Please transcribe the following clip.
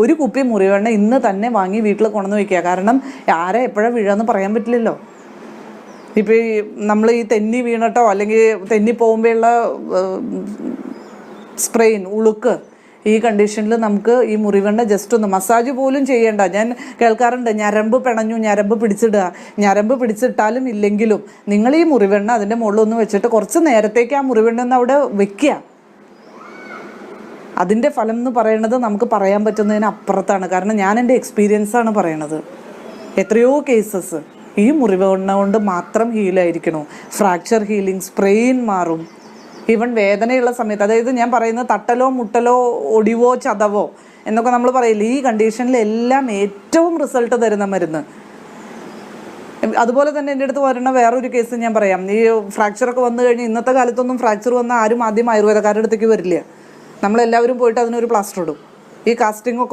ഒരു കുപ്പി മുറിവെണ്ണ ഇന്ന് തന്നെ വാങ്ങി വീട്ടിൽ കൊണ്ടുവന്ന് വയ്ക്കുക കാരണം ആരെ എപ്പോഴാണ് വീഴാന്ന് പറയാൻ പറ്റില്ലല്ലോ. ഇപ്പോൾ ഈ നമ്മൾ ഈ തെന്നി വീണിട്ടോ അല്ലെങ്കിൽ തെന്നി പോകുമ്പോഴുള്ള സ്പ്രെയിൻ ഉളുക്ക് ഈ കണ്ടീഷനിൽ നമുക്ക് ഈ മുറിവെണ്ണ ജസ്റ്റ് ഒന്ന് മസാജ് പോലും ചെയ്യേണ്ട. ഞാൻ കേൾക്കാറുണ്ട് ഞരമ്പ് പിണഞ്ഞു ഞരമ്പ് പിടിച്ചിടുക. ഞരമ്പ് പിടിച്ചിട്ടാലും ഇല്ലെങ്കിലും നിങ്ങൾ ഈ മുറിവെണ്ണ അതിന്റെ മുകളിലൊന്ന് വെച്ചിട്ട് കുറച്ച് നേരത്തേക്ക് ആ മുറിവെണ്ണ ഒന്ന് അവിടെ വെക്കുക. അതിന്റെ ഫലം എന്ന് പറയുന്നത് നമുക്ക് പറയാൻ പറ്റുന്നതിന് അപ്പുറത്താണ്. കാരണം ഞാൻ എന്റെ എക്സ്പീരിയൻസാണ് പറയണത്. എത്രയോ കേസസ് ഈ മുറിവെണ്ണ കൊണ്ട് മാത്രം ഹീലായിരിക്കണു ഫ്രാക്ചർ ഹീലിംഗ് സ്പ്രെയിൻ മാറും. ഈവൻ വേദനയുള്ള സമയത്ത് അതായത് ഞാൻ പറയുന്നത് തട്ടലോ മുട്ടലോ ഒടിവോ ചതവോ എന്നൊക്കെ നമ്മൾ പറയില്ല ഈ കണ്ടീഷനിൽ എല്ലാം ഏറ്റവും റിസൾട്ട് തരുന്ന മരുന്ന്. അതുപോലെ തന്നെ എന്റെ അടുത്ത് വരുന്ന വേറൊരു കേസ് ഞാൻ പറയാം. ഈ ഫ്രാക്ചറൊക്കെ വന്നു കഴിഞ്ഞ് ഇന്നത്തെ കാലത്തൊന്നും ഫ്രാക്ചർ വന്ന ആരും ആദ്യം ആയുർവേദക്കാരുടെ അടുത്തേക്ക് വരില്ല. നമ്മളെല്ലാവരും പോയിട്ട് അതിനൊരു പ്ലാസ്റ്റർ ഇടും. ഈ കാസ്റ്റിംഗ് ഒക്കെ